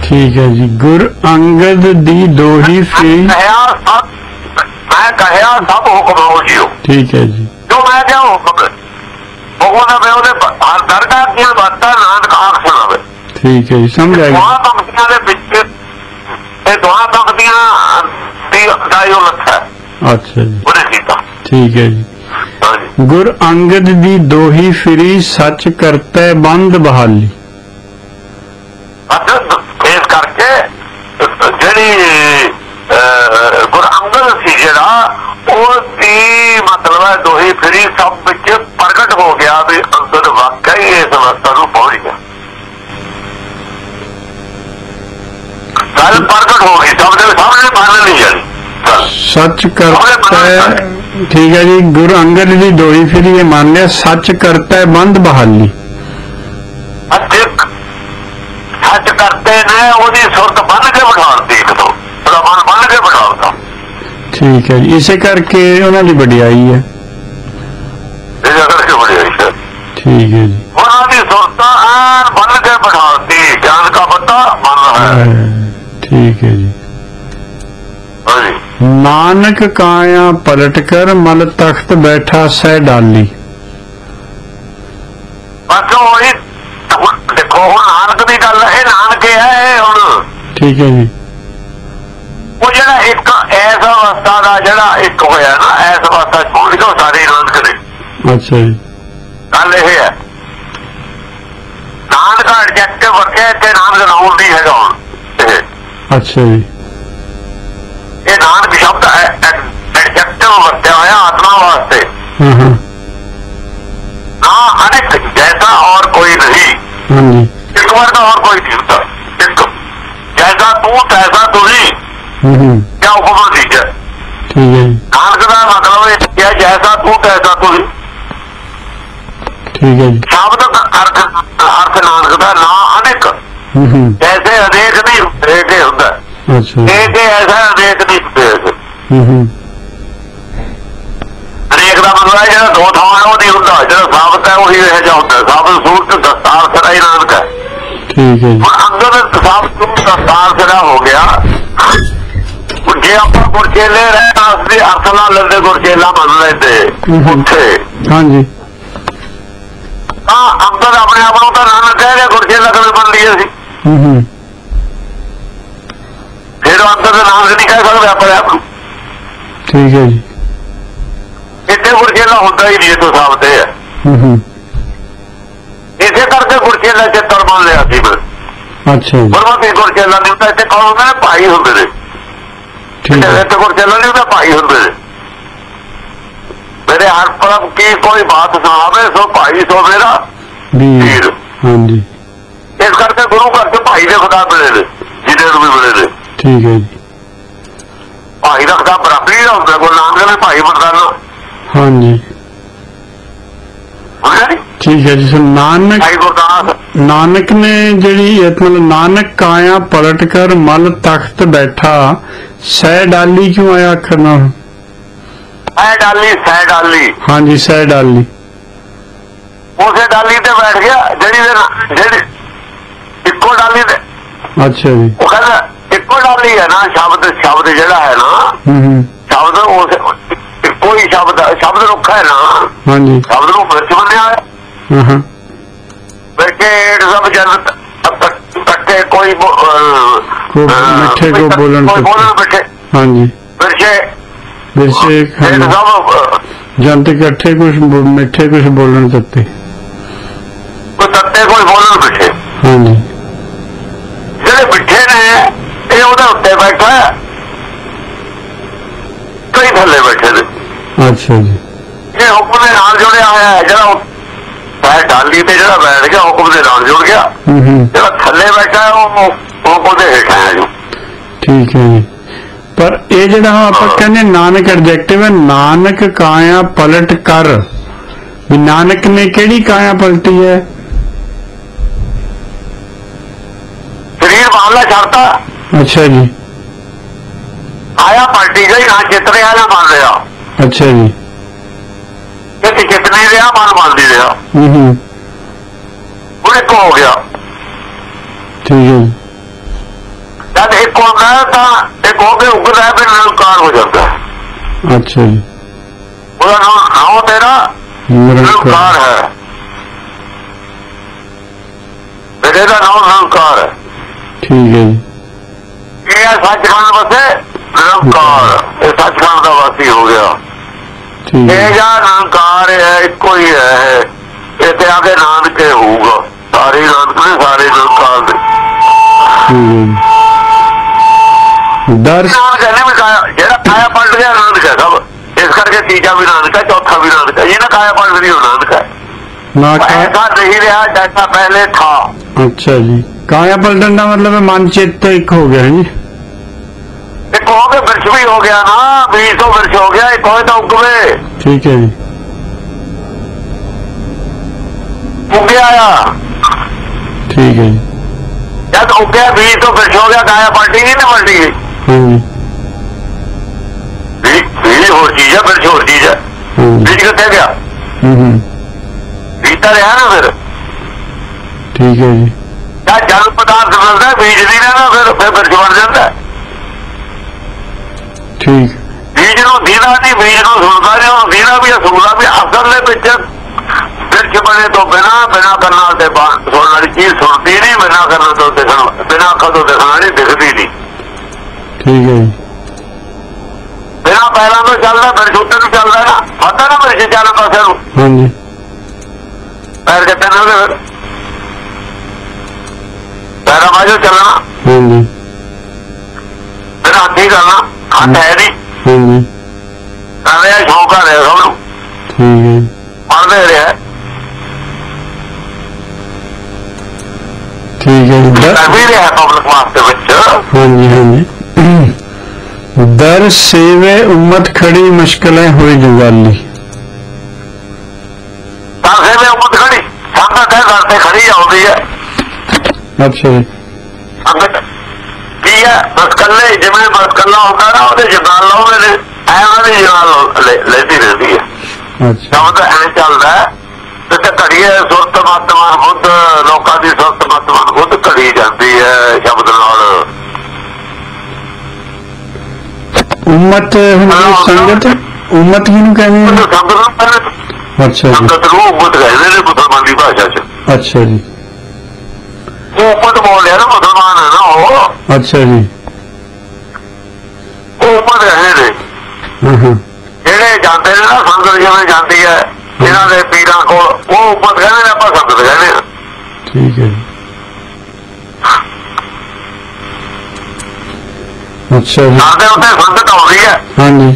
ਠੀਕ ਹੈ ਜੀ। ਗੁਰ ਅੰਗਦ ਦੀ ਦੋਹੀ ਸਭ ਮੈਂ ਕਹਿਆ ਸਭ ਹੁਕਮ ਹੋ ਜਿਓ। ਠੀਕ ਹੈ ਜੀ। ਜੋ ਮੈਂ ਕਿਹਾ ਹੁਕਮ ਕਹਿੰਦਾ ਮੈਂ ਉਹਦੇ ਬਾਤਾਂ ਨਾਨਕ ਆਖ ਸੁਣਾਵੇ ਠੀਕ ਹੈ ਜੀ ਸਮਝ ਆ ਗਿਆ ਦੁਆ ਪੰਕਤੀਆਂ ਦੇ ਵਿੱਚ ਇਹ ਦੁਆ ਪੰਕਤੀਆਂ ਦੀ ਦਾ ਉਲਟ ਹੈ। ਅੱਛਾ ਜੀ। ਉਹਨੇ ਕੀਤਾ। ਠੀਕ ਹੈ ਜੀ। ਗੁਰ ਅੰਗਦ ਦੀ ਦੋਹੀ ਫਿਰੀ ਸੱਚ ਕਰਤੈ ਬੰਦ ਬਹਾਲੀ। ਇਸ ਕਰਕੇ ਜਿਹੜੀ ਗੁਰ ਅੰਗਦ ਸੀ ਜਿਹੜਾ ਉਹ ਦੀ ਮਤਲਬ ਹੈ ਦੋਹੀ ਫਿਰੀ ਸਭ ਵਿੱਚ ਪ੍ਰਗਟ ਹੋ ਗਿਆ ਵੀ ਅੰਗਦ ਵਾਕਈ ਇਸ ਅਵਸਥਾ ਨੂੰ ਪਹੁੰਚ ਗਿਆ ਗੱਲ ਪ੍ਰਗਟ ਹੋ। ਗਈ ਸਭ ਦੇ ਸਾਹਮਣੇ ਮੰਨ ਨਹੀਂ ਜਾਣੀ ਗੱਲ। ਸੱਚ ਕਰਤੈ ਠੀਕ ਹੈ ਜੀ ਗੁਰ ਅੰਗਦ ਦੀ ਦੋਹੀ ਫਿਰੀ ਇਹ ਮੰਨ ਲਿਆ ਸੱਚ ਕਰਤੈ ਬੰਦ ਬਹਾਲੀ। ਅਤੇ ਸੱਚ ਕਰਤੇ ਨੇ ਉਹਦੀ ਸੁਰਤ ਬੰਨ ਕੇ ਬਿਠਾਉਂਦੀ ਇੱਕ ਤੋਂ ਉਹਦਾ ਮਨ ਬੰਨ ਕੇ ਬਿਠਾਉਂਦਾ ਠੀਕ ਹੈ ਜੀ ਇਸੇ ਕਰਕੇ ਉਹਨਾਂ ਦੀ ਵਡਿਆਈ ਹੈ ਇਹ ਜਗਰ ਕੇ ਬੜੀ ਹੈ ਠੀਕ ਹੈ ਜੀ। ਉਹਨਾਂ ਦੀ ਸੁਰਤਾ ਐਨ ਬੰਨ ਕੇ ਬਿਠਾਉਂਦੀ ਗਿਆਨ ਦਾ ਪਤਾ ਮੰਨ ਹੈ। ਠੀਕ ਹੈ ਜੀ। ਨਾਨਕ ਕਾਇਆ ਪਲਟ ਕਰ ਮਲ ਤਖਤ ਬੈਠਾ ਸਹਿ ਡਾਲੀ। ਬਸ ਉਹੀ ਦੇਖੋ ਹੁਣ ਨਾਨਕ ਦੀ ਗੱਲ ਹੈ ਇਹ ਨਾਨਕੇ ਹੈ ਹੁਣ। ਠੀਕ ਹੈ ਜੀ। ਉਹ ਜਿਹੜਾ ਇੱਕ ਐਸ ਅਵਸਥਾ ਦਾ ਜਿਹੜਾ ਇੱਕ ਹੋਇਆ ਨਾ ਐਸ ਅਵਸਥਾ ਪਹੁੰਚ ਗਿਆ ਉਹ ਸਾਰੇ ਨਾਨਕ ਨੇ। ਅੱਛਾ ਜੀ। ਗੱਲ ਇਹ ਹੈ। ਨਾਨਕ ਐਡਜੈਕਟਿਵ ਵਰਤਿਆ ਤੇ ਨਾਨਕ ਨਾਉਣ ਦੀ ਹੈਗਾ ਹੁਣ ਇਹ। ਅੱਛਾ ਜੀ। ਇਹ ਨਾਨਕ ਸ਼ਬਦ ਐਡਜੈਕਟਿਵ ਵਰਤਿਆ ਹੋਇਆ ਆਤਮਾ ਵਾਸਤੇ। ਹਾਂ ਹਾਂ ਨਾ ਅਨਿਕ ਜੈਸਾ ਔਰ ਕੋਈ ਨਹੀਂ। ਹਾਂਜੀ। ਇੱਕ ਵਾਰ ਦਾ ਔਰ ਕੋਈ ਨਹੀਂ ਹੁੰਦਾ ਇੱਕ। ਜੈਸਾ ਤੂੰ ਤੈਸਾ ਤੁਸੀਂ। ਹੂੰ ਹੂੰ ਕਿਆ ਹੁਕਮ ਦੀ ਹੈ ਠੀਕ ਹੈ ਜੀ। ਨਾਨਕ ਦਾ ਮਤਲਬ ਇਹ ਹੈ ਜੈਸਾ ਤੂੰ ਤੈਸਾ ਤੁਸੀਂ। ਠੀਕ ਹੈ ਜੀ। ਸ਼ਬਦ ਅਰਥ ਅਰਥ ਨਾਨਕ ਦਾ ਨਾ ਅਨਿਕ। ਹੂੰ ਹੂੰ। ਜੈਸੇ ਅਨੇਕ ਨਹੀਂ ਹੁੰਦੇ ਇਹ ਹੁੰਦਾ। ਅੱਛਾ। ਜੀ ਇਹ ਕਿ ਐਸਾ ਅਨੇਕ ਨਹੀਂ ਹੁੰਦੇ। ਹੂੰ ਹੂੰ। ਅਨੇਕ ਦਾ ਮਤਲਬ ਹੈ ਜਿਹੜਾ ਦੋ ਥਾਵਾਂ ਉਹ ਨਹੀਂ ਹੁੰਦਾ। ਜਿਹੜਾ ਸਾਬਤ ਹੈ ਉਹੀ ਇਹ ਹੁੰਦਾ। ਸਾਬਤ ਸੂਰਤ ਦਸਤਾਰ ਸਰਾਈ ਨਾਨਕ ਹੈ। ਠੀਕ ਹੈ ਜੀ। ਅੰਦਰ ਸਾਹਿਬ ਤੋਂ ਦਸਤਾਰ ਜਿਹੜਾ ਹੋ ਗਿਆ। ਜੇ ਆਪਾਂ ਗੁਰਚੇਲੇ ਰਹਿਣਾ ਅਸਲੀ ਅਰਥ ਨਾਲ ਲੈਂਦੇ ਗੁਰਚੇਲਾ ਮੰਨ ਲੈਂਦੇ। ਉੱਥੇ। ਹਾਂਜੀ। ਤਾਂ ਅੰਦਰ ਆਪਣੇ ਆਪ ਨੂੰ ਤਾਂ ਨਾਨਕ ਕਹਿ ਰਿਹਾ ਗੁਰਚੇਲਾ ਕਿਵੇਂ ਬਣ ਲਈਏ ਸੀ ਹੂੰ ਹੂੰ। ਫਿਰ ਅੰਦਰ ਦਾ ਨਾਮ ਨਹੀਂ ਕਹਿ ਸਕਦੇ ਆਪਣੇ ਆਪ ਨੂੰ। ਠੀਕ ਹੈ ਜੀ। ਇੱਥੇ ਗੁਰਚੇਲਾ ਹੁੰਦਾ ਹੀ ਨਹੀਂ ਤੋਂ ਸਾਬਤ ਹੈ। ਹੂੰ ਹੂੰ। ਇਸੇ ਕਰਕੇ ਗੁਰਚੇਲਾ ਚਿੱਤਰ ਮੰਨ ਲਿਆ ਸੀ ਮੈਂ। ਅੱਛਾ ਜੀ। ਨਹੀਂ ਹੁੰਦਾ ਇੱਥੇ ਕੌਣ ਹੁੰਦੇ? ਭਾਈ ਹੁੰਦੇ ਨੇ। ਠੀਕ ਹੈ। ਇੱਥੇ ਗੁਰਚੇਲਾ ਨਹੀਂ ਹੁੰਦਾ ਭਾਈ ਹੁੰਦੇ ਨੇ। ਮੇਰੇ ਹਰ ਪਰਮ ਕੀ ਕੋਈ ਬਾਤ ਸੁਣਾਵੇ ਸੋ ਭਾਈ ਸੋ ਮੇਰਾ ਵੀਰ। ਹਾਂਜੀ। ਇਸ ਕਰਕੇ ਗੁਰੂ ਘਰ ਚ ਭਾਈ ਦੇ ਖੁਦਾ ਮਿਲੇ ਨੇ ਜਿਹਦੇ ਨੂੰ ਵੀ ਮਿਲੇ ਨੇ। ਠੀਕ ਹੈ ਜੀ। ਭਾਈ ਦਾ ਖੁਦਾ ਬਰਾਬਰੀ ਦਾ ਹੁੰਦਾ ਗੁਰੂ ਨਾਨਕ ਨੇ ਭਾਈ ਮਰਦਾਨਾ ਹਾਂਜੀ। ਠੀਕ ਹੈ ਜੀ? ਸੋ ਨਾਨਕ ਭਾਈ ਗੁਰਦਾਸ। ਨਾਨਕ ਨੇ ਜਿਹੜੀ ਮਤਲਬ ਨਾਨਕ ਕਾਇਆ ਪਲਟ ਕਰ ਮਲ ਤਖਤ ਬੈਠਾ ਸਹਿ ਡਾਲੀ ਕਿਉਂ ਆਇਆ ਅੱਖਰ ਨਾਲ? ਡਾਲੀ ਸੈ ਡਾਲੀ ਹਾਂਜੀ ਡਾਲੀ ਉਸੇ ਡਾਲੀ ਤੇ ਬੈਠ ਗਿਆ ਜਿਹੜੀ ਦੇ ਜਿਹੜੀ ਇੱਕੋ ਡਾਲੀ ਤੇ ਅੱਛਾ ਜੀ। ਉਹ ਕਹਿੰਦਾ ਇੱਕੋ ਡਾਲੀ ਹੈ ਨਾ ਸ਼ਬਦ ਸ਼ਬਦ ਜਿਹੜਾ ਹੈ ਨਾ ਹੂੰ ਸ਼ਬਦ ਉਸ ਇੱਕੋ ਹੀ ਸ਼ਬਦ ਸ਼ਬਦ ਰੁੱਖ ਹੈ ਨਾ। ਹਾਂਜੀ। ਸ਼ਬਦ ਨੂੰ ਵਿੱਚ ਮੰਨਿਆ ਹੈ ਹਾਂ। ਹਾਂ ਬੈਠੇ ਸਭ ਜਨਤ ਇਕੱਠੇ ਕੋਈ ਮਿੱਠੇ ਕੋ ਬੋਲਣ ਹਾਂਜੀ। ਬਿਰਛੇ ਵਿਰਸੇ ਜੰਤ ਇਕੱਠੇ ਕੁਝ ਮਿੱਠੇ ਕੁਝ ਬੋਲਣ ਤੱਤੇ ਕੋਈ ਤੱਤੇ ਕੋਈ ਬੋਲਣ ਬੈਠੇ ਹਾਂਜੀ। ਜਿਹੜੇ ਬਿਠੇ ਨੇ ਇਹ ਉਹਦੇ ਉੱਤੇ ਬੈਠਾ ਕਈ ਥੱਲੇ ਬੈਠੇ ਨੇ। ਅੱਛਾ ਜੀ। ਇਹ ਹੁਕਮ ਦੇ ਨਾਲ ਜੁੜਿਆ ਹੋਇਆ ਹੈ ਜਿਹੜਾ ਹੈ ਡਾਲੀ ਤੇ ਜਿਹੜਾ ਬੈਠ ਗਿਆ ਹੁਕਮ ਦੇ ਨਾਲ ਜੁੜ ਗਿਆ। ਹੂੰ ਹੂੰ। ਜਿਹੜਾ ਥੱਲੇ ਬੈਠਾ ਉਹ ਉਹ ਉਹਦੇ ਹੇਠਾਂ ਹੈ ਜੋ। ਠੀਕ ਹੈ ਜੀ। ਪਰ ਇਹ ਜਿਹੜਾ ਆਪਾਂ ਕਹਿੰਦੇ ਨਾਨਕ ਐਡਜੈਕਟਿਵ ਹੈ ਨਾਨਕ ਕਾਇਆ ਪਲਟ ਕਰ। ਵੀ ਨਾਨਕ ਨੇ ਕਿਹੜੀ ਕਾਇਆ ਪਲਟੀ ਹੈ? ਸਰੀਰ ਬਾਹਲਾ ਛੱਡਤਾ। ਅੱਛਾ ਜੀ। ਆਇਆ ਪਲਟੀ ਗਈ ਨਾ ਚਿੱਤ ਰਿਹਾ ਨਾ ਮੰਨ ਰਿਹਾ। ਅੱਛਾ ਜੀ। ਚਿੱਤ ਨਹੀਂ ਰਿਹਾ ਮਨ ਨਹੀਂ ਰਿਹਾ। ਹੂੰ ਹੂੰ। ਉਹ ਇੱਕ ਹੋ ਗਿਆ। ਠੀਕ ਹੈ ਜਦ ਇੱਕ ਹੁੰਦਾ ਤਾਂ ਇੱਕ ਹੋ ਕੇ ਉੱਗਦਾ ਫਿਰ ਨਿਰੰਕਾਰ ਹੋ ਜਾਂਦਾ ਅੱਛਾ ਜੀ। ਉਹਦਾ ਨਾਮ ਨਾਮ ਤੇਰਾ ਨਿਰੰਕਾਰ ਹੈ। ਮੇਰੇ ਦਾ ਨਾਮ ਨਿਰੰਕਾਰ ਹੈ। ਠੀਕ ਹੈ ਜੀ। ਇਹ ਸੱਚਖੰਡ ਵਸੇ ਨਿਰੰਕਾਰ ਇਹ ਸੱਚਖੰਡ ਦਾ ਵਾਸੀ ਹੋ ਗਿਆ। ਠੀਕ ਹੈ। ਇਹ ਜਾਂ ਨਿਰੰਕਾਰ ਹੈ ਇੱਕੋ ਹੀ ਹੈ ਇਹ ਤੇ ਆ ਕੇ ਨਾਨਕੇ ਹੋਊਗਾ। ਸਾਰੇ ਨਾਨਕ ਨੇ ਸਾਰੇ ਨਿਰੰਕਾਰ ਦੇ ਠੀਕ ਹੈ ਜੀ ਦਰ ਨਾਨਕ ਨੇ ਵੀ ਕਾਇਆ ਜਿਹੜਾ ਕਾਇਆ ਪਲਟ ਗਿਆ ਨਾਨਕ ਹੈ ਸਭ ਇਸ ਕਰਕੇ ਤੀਜਾ ਵੀ ਨਾਨਕ ਹੈ ਚੌਥਾ ਵੀ ਨਾਨਕ ਹੈ ਜਿਹਨੇ ਕਾਇਆ ਪਲਟ ਨਹੀਂ ਉਹ ਨਾਨਕ ਹੈ ਨਾ ਕਾ ਐਸਾ ਨਹੀਂ ਰਿਹਾ ਜੈਸਾ ਪਹਿਲੇ ਥਾ ਅੱਛਾ ਜੀ ਕਾਇਆ ਪਲਟਣ ਦਾ ਮਤਲਬ ਹੈ ਮਨ ਚਿੱਤ ਇੱਕ ਹੋ ਗਿਆ ਜੀ ਇੱਕ ਹੋ ਕੇ ਬਿਰਛ ਵੀ ਹੋ ਗਿਆ ਨਾ 200 ਬਿਰਛ ਹੋ ਗਿਆ ਇੱਕ ਹੋਏ ਤਾਂ ਉਗਵੇ ਠੀਕ ਹੈ ਜੀ ਉੱਗਿਆ ਆ ਠੀਕ ਹੈ ਜੀ ਜਦ ਉੱਗਿਆ 200 ਬਿਰਛ ਹੋ ਗਿਆ ਕਾਇਆ ਪਲਟੀ ਨਹੀਂ ਨਾ ਪਲਟੀ ਗਈ ਹਾਂਜੀ। ਬੀਜ ਬੀਜ ਹੋਰ ਚੀਜ਼ ਹੈ ਬਿਰਛ ਹੋਰ ਚੀਜ਼ ਹੈ ਹਾਂਜੀ। ਬੀਜ ਕਿੱਥੇ ਗਿਆ? ਹੂੰ ਹੂੰ। ਬੀਜ ਤਾਂ ਰਿਹਾ ਨਾ ਫਿਰ। ਠੀਕ ਹੈ ਜੀ। ਜਦ ਜਲ ਪਦਾਰਥ ਮਿਲਦਾ ਹੈ, ਬੀਜ ਨਹੀਂ ਰਹਿਣਾ ਫਿਰ ਫਿਰ ਬਣ ਜਾਂਦਾ। ਠੀਕ। ਬੀਜ ਨੂੰ ਦੀਨਾ ਨਹੀਂ ਬੀਜ ਨੂੰ ਸੁਣਦਾ ਨਹੀਂ ਉਹ ਦੀਨਾ ਵੀ ਸੁਣਦਾ ਵੀ ਅਸਲ ਦੇ ਵਿੱਚ ਬਿਰਛ ਬਣੇ ਤੋਂ ਬਿਨਾ ਬਿਨਾ ਕਰਨਾ ਤੇ ਸੁਣਨ ਵਾਲੀ ਚੀਜ਼ ਸੁਣਦੀ ਨਹੀਂ ਬਿਨਾ ਕਰਨ ਤੋਂ ਦਿਖਣ ਬਿਨਾ ਤੋਂ ਦਿਖਣ ਵਾਲੀ ਦਿਖਦੀ ਨਹੀਂ। ਠੀਕ ਹੈ ਜੀ। ਬਿਨਾ ਪੈਰਾਂ ਤੋਂ ਚੱਲਦਾ ਬਿਰਛ ਉੱਤੇ ਨੂੰ ਚੱਲਦਾ ਨਾ। ਪਤਾ ਨਾ ਬਿਰਛ ਚੱਲ ਪਾਸੇ ਨੂੰ। ਹਾਂਜੀ। ਪੈਰ ਕਿੱਥੇ ਨੇ ਉਹਦੇ ਫਿਰ? ਪੈਰਾਂ ਵਾਜੋ ਚੱਲਣਾ। ਹਾਂਜੀ। ਬਿਨਾ ਹੱਥੀ ਕਰਨਾ। ਹੱਥ ਹੈ ਨਹੀਂ। ਹਾਂਜੀ। ਕਹਿੰਦੇ ਆ ਸ਼ੌਂਕ ਆ ਰਿਹਾ ਸਭ ਨੂੰ। ਠੀਕ ਹੈ। ਪੜਦੇ ਰਿਹਾ। ਠੀਕ ਹੈ ਜੀ। ਵੀ ਰਿਹਾ ਪਬਲਿਕ ਦੇ ਵਿੱਚ। ਹਾਂਜੀ ਹਾਂਜੀ। ਦਰ ਸੇਵੇ ਉਮਤ ਖੜੀ ਮੁਸ਼ਕਲਾਂ ਹੋਈ ਜੰਗਾਲੀ। ਤਾਂ ਸੇ ਮੈਂ ਉੱਪਰ ਖੜੀ ਸੰਗਤ ਹੈ ਦਰ ਤੇ ਖੜੀ ਆਉਂਦੀ ਹੈ। ਅੱਛਾ ਜੀ। ਕੀ ਹੈ? ਬਸ ਕੱਲੇ ਜਿਵੇਂ ਬਸ ਕੱਲਾ ਹੁੰਦਾ ਨਾ ਉਹਦੇ ਜਗਾਲ ਲਾਉਂਦੇ ਨੇ। ਐਵੇਂ ਦੀ ਜਗਾਲ ਲੈਂਦੀ ਰਹਿੰਦੀ ਹੈ। ਅੱਛਾ। ਸ਼ਬਦ ਐ ਚੱਲਦਾ ਤੇ ਘੜੀਏ ਸੁਰਤ ਮਤਮਨ ਬੁੱਧ ਲੋਕਾਂ ਦੀ ਸੁਰਤ ਮਤਮਨ ਬੁੱਧ ਘੜੀ ਜਾਂਦੀ ਹੈ ਸ਼ਬਦ ਨਾਲ। ਉਮਤ ਹੁੰਦੀ ਸੰਗਤ? ਉਮਤ ਕਿਹਨੂੰ ਕਹਿੰਦੇ ਨੇ ਸੰਗਤ ਨੂੰ ਪਹਿਲੇ ਅੱਛਾ ਜੀ। ਸੰਗਤ ਨੂੰ ਉਮਤ ਕਹਿੰਦੇ ਨੇ ਮੁਸਲਮਾਨ ਦੀ ਭਾਸ਼ਾ 'ਚ। ਅੱਛਾ ਜੀ। ਉਹ ਉਮਤ ਬੋਲ ਰਿਹਾ ਨਾ ਮੁਸਲਮਾਨ ਹੈ ਨਾ ਉਹ। ਅੱਛਾ ਜੀ। ਉਹ ਉਮਤ ਕਹਿੰਦੇ ਨੇ। ਜਿਹੜੇ ਜਾਂਦੇ ਨੇ ਨਾ ਸੰਗਤ ਜਿਵੇਂ ਜਾਂਦੀ ਹੈ ਇਹਨਾਂ ਦੇ ਪੀਰਾਂ ਕੋਲ ਉਹ ਉਮਤ ਕਹਿੰਦੇ ਨੇ ਆਪਾਂ ਸੰਗਤ ਕਹਿੰਦੇ ਆ ਠੀਕ ਹੈ ਅੱਛਾ ਜੀ। ਸਾਡੇ ਉੱਤੇ ਸੰਗਤ ਆਉਂਦੀ ਹੈ। ਹਾਂਜੀ।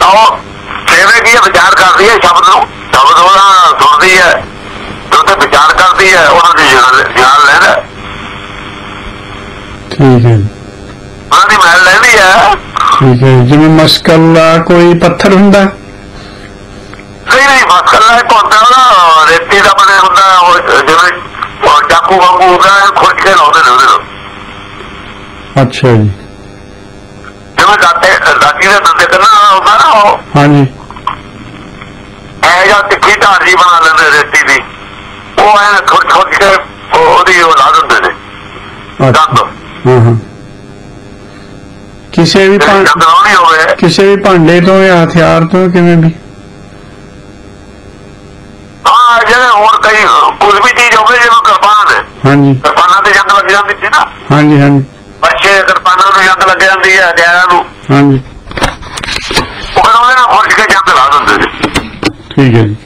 ਤਾਂ ਉਹ ਕਿਵੇਂ ਕੀ ਵਿਚਾਰ ਕਰਦੀ ਹੈ ਸ਼ਬਦ ਨੂੰ ਸ਼ਬਦ ਉਹਦਾ ਸੁਣਦੀ ਹੈ ਤੇ ਉੱਤੇ ਵਿਚਾਰ ਕਰਦੀ ਹੈ ਉਹਨਾਂ ਦੀ ਜਾਨ ਲੈਂਦਾ ਠੀਕ ਹੈ ਉਹਨਾਂ ਦੀ ਮਹਿਲ ਲੈਂਦੀ ਹੈ। ਠੀਕ ਹੈ। ਜਿਵੇਂ ਮਸਕਲ ਕੋਈ ਪੱਥਰ ਹੁੰਦਾ? ਨਹੀਂ ਨਹੀਂ ਮਸਲਾ ਇੱਕ ਹੁੰਦਾ ਉਹਦਾ ਰੇਤੀ ਦਾ ਬਣਿਆ ਹੁੰਦਾ ਜਿਵੇਂ ਚਾਕੂ ਵਾਂਗੂ ਹੁੰਦਾ ਖੁਰਚ ਕੇ ਲਾਉਂਦੇ ਨੇ ਉਹਦੇ ਨਾਲ। ਅੱਛਾ ਜੀ। ਜਿਵੇਂ ਦਾਤੇ ਦਾਤੀ ਦੇ ਦੰਦੇ ਕਰਨਾ ਹੁੰਦਾ ਨਾ ਉਹ। ਹਾਂਜੀ। ਐ ਜਾਂ ਤਿੱਖੀ ਢਾਰ ਜੀ ਬਣਾ ਲੈਂਦੇ ਰੇਤੀ ਦੀ। ਉਹ ਐ ਖੁਰਚ ਖੁਰਚ ਕੇ ਉਹ- ਉਹਦੀ ਉਹ ਲਾ ਦਿੰਦੇ ਨੇ। ਦੰਦ। ਹਾਂ ਹਾਂ। ਕਿਸੇ ਵੀ ਜੇ ਭਾਂ ਦੰਦ ਲਾਉਣੀ ਹੋਵੇ। ਕਿਸੇ ਵੀ ਭਾਂਡੇ ਤੋਂ ਜਾਂ ਹਥਿਆਰ ਤੋਂ ਕਿਵੇਂ ਵੀ? ਹਾਂ ਜਿਹੜੇ ਹੋਰ ਕਈ ਕੁਝ ਵੀ ਚੀਜ਼ ਹੋਵੇ ਜਿਵੇਂ ਕਿਰਪਾਨ ਹਾਂਜੀ। ਕਿਰਪਾਨਾਂ ਤੇ ਜੰਗ ਲੱਗ ਜਾਂਦੀ ਸੀ ਨਾ। ਹਾਂਜੀ ਹਾਂਜੀ। ਬੱਚੇ ਕਿਰਪਾਨਾਂ ਨੂੰ ਜੰਗ ਲੱਗ ਜਾਂਦੀ ਹੈ ਹਥਿਆਰਾਂ ਨੂੰ। ਹਾਂਜੀ। ਉਹ ਫਿਰ ਉਹਦੇ ਨਾਲ ਖੁਰਚ ਕੇ ਜੰਗ ਲਾ ਦਿੰਦੇ ਨੇ ਠੀਕ ਹੈ ਜੀ।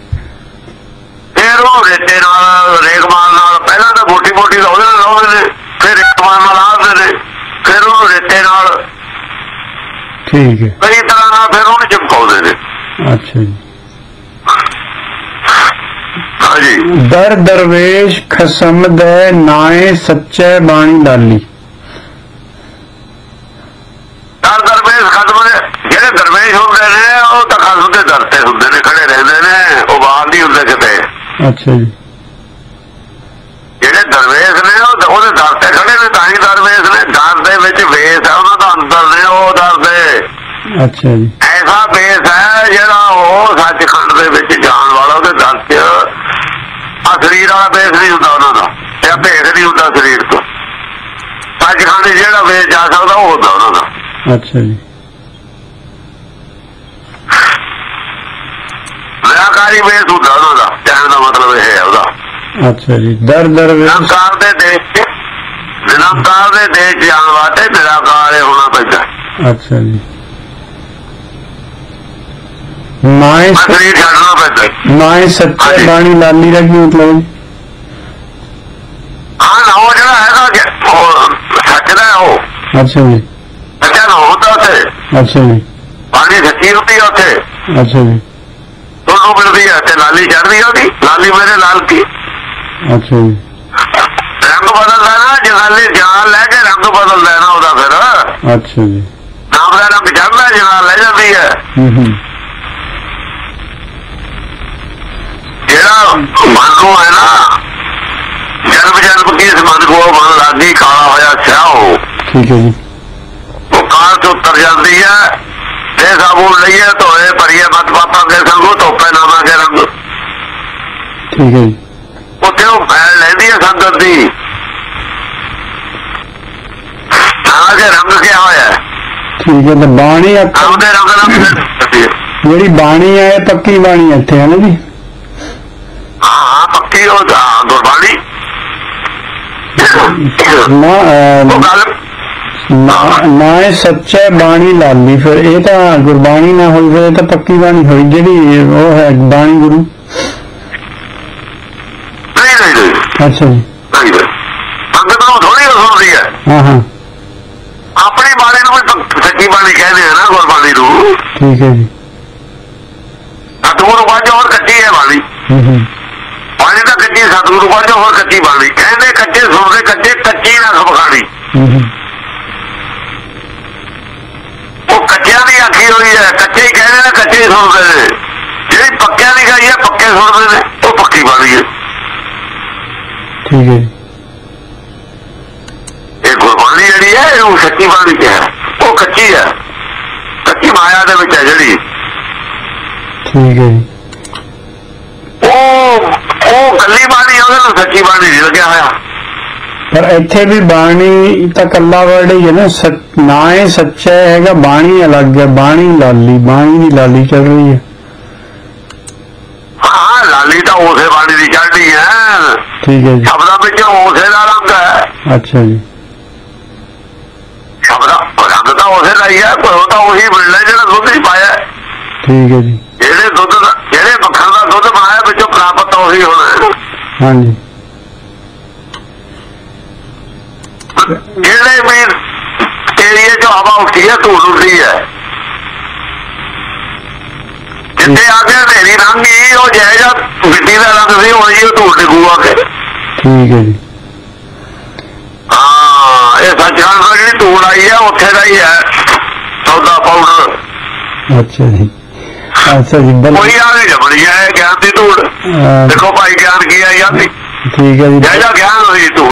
ਫਿਰ ਉਹ ਰੇਤੇ ਨਾਲ ਰੇਗਮਾਲ ਨਾਲ ਪਹਿਲਾਂ ਤਾਂ ਮੋਟੀ ਮੋਟੀ ਉਹਦੇ ਨਾਲ ਲਾਉਂਦੇ ਨੇ ਫਿਰ ਰੇਗਮਾਲ ਨਾਲ ਲਾਉਂਦੇ ਨੇ ਫਿਰ ਉਹਨੂੰ ਰੇਤੇ ਨਾਲ ਠੀਕ ਹੈ। ਕਈ ਤਰ੍ਹਾਂ ਨਾਲ ਫਿਰ ਉਹਨੂੰ ਚਮਕਾਉਂਦੇ ਨੇ। ਅੱਛਾ ਜੀ। ਹਾਂਜੀ। ਦਰ ਦਰਵੇਸ਼ ਖਸਮ ਦੇ ਨਾਏ ਸੱਚੇ ਬਾਣੀ ਲਾਲੀ ਦਰ ਦਰਵੇਸ਼ ਖਤਮ ਨੇ ਜਿਹੜੇ ਦਰਵੇਸ਼ ਹੁੰਦੇ ਨੇ ਉਹ ਤਾਂ ਖਸਮ ਦੇ ਦਰ ਤੇ ਹੁੰਦੇ ਨੇ ਖੜੇ ਰਹਿੰਦੇ ਨੇ ਉਹ ਬਾਹਰ ਨਹੀਂ ਹੁੰਦੇ ਕਿਤੇ ਅੱਛਾ ਜੀ। ਜਿਹੜੇ ਦਰਵੇਸ਼ ਨੇ ਉਹ ਉਹਦੇ ਦਰ ਤੇ ਖੜੇ ਨੇ ਤਾਂ ਹੀ ਦਰਵੇਸ਼ ਨੇ। ਦਰ ਦੇ ਵਿੱਚ ਵੇਸ ਹੈ ਉਹਨਾਂ ਦਾ ਅੰਦਰ ਨੇ ਉਹ ਦਰ ਦੇ। ਅੱਛਾ ਜੀ। ਐਸਾ ਬੇਸ ਹੈ ਜਿਹੜਾ ਉਹ ਸੱਚਖੰਡ ਦੇ ਵਿੱਚ ਜਾਣ ਵਾਲਾ ਉਹਦੇ ਦਰ 'ਚ ਆ ਸਰੀਰ ਵਾਲਾ ਬੇਸ ਨਹੀਂ ਹੁੰਦਾ ਉਹਨਾਂ ਦਾ ਇਹ ਭੇਦ ਨਹੀਂ ਹੁੰਦਾ ਸਰੀਰ ਤੋਂ। ਸੱਚਖੰਡ ਜਿਹੜਾ ਬੇਸ ਜਾ ਸਕਦਾ ਉਹ ਹੁੰਦਾ ਉਹਨਾਂ ਦਾ। ਅੱਛਾ ਜੀ। ਨਿਰਾਕਾਰੀ ਬੇਸ ਹੁੰਦਾ ਉਹਨਾਂ ਦਾ ਕਹਿਣ ਦਾ ਮਤਲਬ ਇਹ ਹੈ ਉਹਦਾ। ਅੱਛਾ ਜੀ ਦਰ ਦਰਵੇਸ਼ ਨਿਰੰਕਾਰ ਦੇ 'ਚ ਨਿਰੰਕਾਰ ਦੇ 'ਚ ਜਾਣ ਵਾਸਤੇ ਨਿਰਾਕਾਰ ਹੋਣਾ ਪੈਂਦਾ। ਅੱਛਾ ਜੀ। ਸ- ਸਰੀਰ ਛੱਡਣਾ ਪੈਂਦਾ। ਨਾਏ ਸੱਚੇ। ਬਾਣੀ ਲਾਲੀ ਦਾ ਕੀ ਮਤਲਬ ਹੈ? ਨਾ ਉਹ ਜਿਹੜਾ ਹੈਗਾ ਕਿ ਉਹ ਅੱਛਾ ਜੀ। ਸੱਚਾ ਨਾ ਹੁੰਦਾ ਉੱਥੇ। ਅੱਛਾ ਜੀ। ਪਾਣੀ ਸੱਚੀ ਹੁੰਦੀ ਉੱਥੇ। ਅੱਛਾ ਜੀ। ਤੁਹਾਨੂੰ ਮਿਲਦੀ ਹੈ ਤੇ ਲਾਲੀ ਚੜਦੀ ਉਹਦੀ। ਲਾਲੀ ਮੇਰੇ ਲਾਲ ਕੀ? ਅੱਛਾ ਜੀ। ਰੰਗ ਬਦਲਦਾ ਨਾ ਜਨਾਲੇ ਜਾਨ ਲੈ ਕੇ ਰੰਗ ਬਦਲਦਾ ਨਾ ਉਹਦਾ ਫਿਰ। ਅੱਛਾ ਜੀ। ਨਾਮ ਦਾ ਰੰਗ ਚੜਦਾ ਜਨਾਲ ਲੈ ਜਾਂਦੀ ਹੈ ਹੂੰ ਹੂੰ। ਜਿਹੜਾ ਮਨ ਨੂੰ ਹੈ ਨਾ ਜਨਮ ਜਨਮ ਕੀ ਇਸ ਮਨ ਕੋ ਮਨ ਲਾਗੀ ਕਾਲਾ ਹੋਇਆ ਸਿਆਹੋ ਠੀਕ ਹੈ ਜੀ। ਉਹ ਕਾਰ ਤੋਂ ਉਤਰ ਜਾਂਦੀ ਹੈ ਤੇ ਸਾਬੂਨ ਲਈਏ ਧੋਏ ਭਰੀਏ ਮਤ ਪਾਪਾ ਕੇ ਸੰਗੋ ਧੋਪੇ ਕੇ ਰੰਗ। ਠੀਕ ਹੈ ਉੱਥੇ ਉਹ ਫੈਲ ਲੈਂਦੀ ਹੈ ਸੰਗਤ ਦੀ? ਕਿ ਰੰਗ ਕਿਆ ਹੋਇਆ? ਠੀਕ ਹੈ ਤਾਂ ਬਾਣੀ ਅੱਖ- ਰੰਗ ਦੇ ਨਾਲ। ਜਿਹੜੀ ਬਾਣੀ ਹੈ ਪੱਕੀ ਬਾਣੀ ਹੈ ਇੱਥੇ ਹੈ ਨਾ ਜੀ? ਹਾਂ ਪੱਕੀ ਉਹ ਗੁਰਬਾਣੀ। ਨਾ ਉਹ ਗੱਲ ਨਾ- ਨਾਏ ਸੱਚੇ ਬਾਣੀ ਲਾਲੀ। ਫਿਰ ਇਹ ਤਾਂ ਗੁਰਬਾਣੀ ਨਾ ਹੋਈ ਫਿਰ ਇਹ ਤਾਂ ਪੱਕੀ ਬਾਣੀ ਹੋਈ। ਜਿਹੜੀ ਉਹ ਹੈ ਬਾਣੀ ਗੁਰੂ। ਨਹੀਂ ਨਹੀਂ ਨਹੀਂ ਅੱਛਾ ਜੀ। ਨਹੀਂ ਨਹੀਂ। ਸੰਗਤ ਨੂੰ ਥੋੜੀ ਸੁਣਦੀ ਹੈ ਹਾਂ। ਹਾਂ ਆਪਣੀ ਬਾਣੀ ਨੂੰ ਵੀ ਸੱਚੀ ਬਾਣੀ ਕਹਿੰਦੇ ਆ ਨਾ ਗੁਰਬਾਣੀ ਨੂੰ। ਠੀਕ ਹੈ ਜੀ। ਸਤਿਗੁਰੂ ਬਾਝੋ ਹੋਰ ਕੱਚੀ ਹੈ ਬਾਣੀ। ਹੂੰ ਹੂੰ। ਬਾਣੀ ਤਾਂ ਕੱਚੀ ਸਤਿਗੁਰੂ ਬਾਝੋ ਹੋਰ ਕੱਚੀ ਬਾਣੀ। ਕਹਿੰਦੇ ਕੱਚੇ ਸੁਣਦੇ ਕੱਚੇ ਕੱਚੀ ਨਾ ਖਬਖਾਣੀ ਹੂੰ ਹੂੰ। ਕੱਚਿਆਂ ਦੀ ਆਖੀ ਹੋਈ ਹੈ ਕੱਚੇ ਹੀ ਕਹਿੰਦੇ ਨੇ ਕੱਚੇ ਹੀ ਸੁਣਦੇ ਨੇ। ਜਿਹੜੀ ਪੱਕਿਆਂ ਦੀ ਗਈ ਹੈ ਪੱਕੇ ਸੁਣਦੇ ਨੇ ਉਹ ਪੱਕੀ ਬਾਣੀ ਹੈ। ਠੀਕ ਹੈ ਇਹ ਗੁਰਬਾਣੀ ਜਿਹੜੀ ਹੈ ਇਹ ਉਹ ਸੱਚੀ ਬਾਣੀ ਹੈ। ਉਹ ਕੱਚੀ ਹੈ। ਕੱਚੀ ਮਾਇਆ ਦੇ ਵਿੱਚ ਹੈ ਜਿਹੜੀ। ਠੀਕ ਹੈ ਉਹ ਉਹ ਗੱਲੀ ਬਾਣੀ ਉਹਦੇ ਨੂੰ ਸੱਚੀ ਬਾਣੀ ਨਹੀਂ ਲੱਗਿਆ ਹੋਇਆ। ਪਰ ਇੱਥੇ ਵੀ ਬਾਣੀ ਤਾਂ ਕੱਲਾ ਵਰਡ ਹੀ ਹੈ ਨਾ ਨਾ ਇਹ ਸੱਚਾ ਹੈਗਾ ਬਾਣੀ ਅਲੱਗ ਹੈ ਬਾਣੀ ਲਾਲੀ ਬਾਣੀ ਦੀ ਲਾਲੀ ਚੱਲ ਰਹੀ ਹੈ। ਹਾਂ ਲਾਲੀ ਤਾਂ ਉਸੇ ਬਾਣੀ ਦੀ ਚੜ੍ਹਦੀ ਹੈ। ਠੀਕ ਹੈ ਜੀ। ਸ਼ਬਦਾਂ ਵਿੱਚ ਉਸੇ ਦਾ ਰੰਗ ਹੈ। ਅੱਛਾ ਜੀ। ਸ਼ਬਦਾਂ ਰੰਗ ਤਾਂ ਉਸੇ ਦਾ ਹੀ ਹੈ ਉਹ ਤਾਂ ਉਹੀ ਮਿਲਣਾ ਜਿਹੜਾ ਦੁੱਧ ਹੀ ਪਾਇਆ ਹੈ। ਠੀਕ ਹੈ ਜੀ। ਜਿਹੜੇ ਦੁੱਧ ਦਾ ਜਿਹੜੇ ਮੱਖਣ ਦਾ ਦੁੱਧ ਬਣਾਇਆ ਵਿੱਚੋਂ ਪ੍ਰਾਪਤ ਉਹੀ ਹੋਣਾ ਹੈ। ਹਾਂਜੀ। ਜਿਹੜੇ ਵੀ ਏਰੀਏ 'ਚ ਹਵਾ ਉੱਠੀ ਹੈ ਧੂੜ ਉੱਠੀ ਹੈ। ਜਿੱਥੇ ਆ ਕੇ ਹਨੇਰੀ ਲੰਘੀ ਉਹ ਜਿਹੋ ਜਿਹਾ ਮਿੱਟੀ ਦਾ ਰੰਗ ਸੀ ਉਹ ਹੀ ਉਹ ਧੂੜ ਡਿੱਗੂ ਆ ਕੇ। ਠੀਕ ਹੈ ਜੀ। ਹਾਂ ਇਹ ਸੱਚਖੰਡ ਤੋਂ ਜਿਹੜੀ ਧੂੜ ਆਈ ਹੈ ਉੱਥੇ ਦਾ ਹੀ ਹੈ ਸੌਦਾ ਪਾਊਡਰ। ਅੱਛਾ ਜੀ। ਅੱਛਾ ਜੀ ਬਲ ਕੋਈ ਆ ਨਹੀਂ ਜਬੜੀ ਹੈ ਗਿਆਨ ਦੀ ਧੂੜ। ਦੇਖੋ ਭਾਈ ਗਿਆਨ ਕੀ ਆ ਜਾਂਦੀ। ਠੀਕ ਹੈ ਜੀ। ਜਿਹੜਾ ਗਿਆਨ ਹੋਈ ਧੂੜ।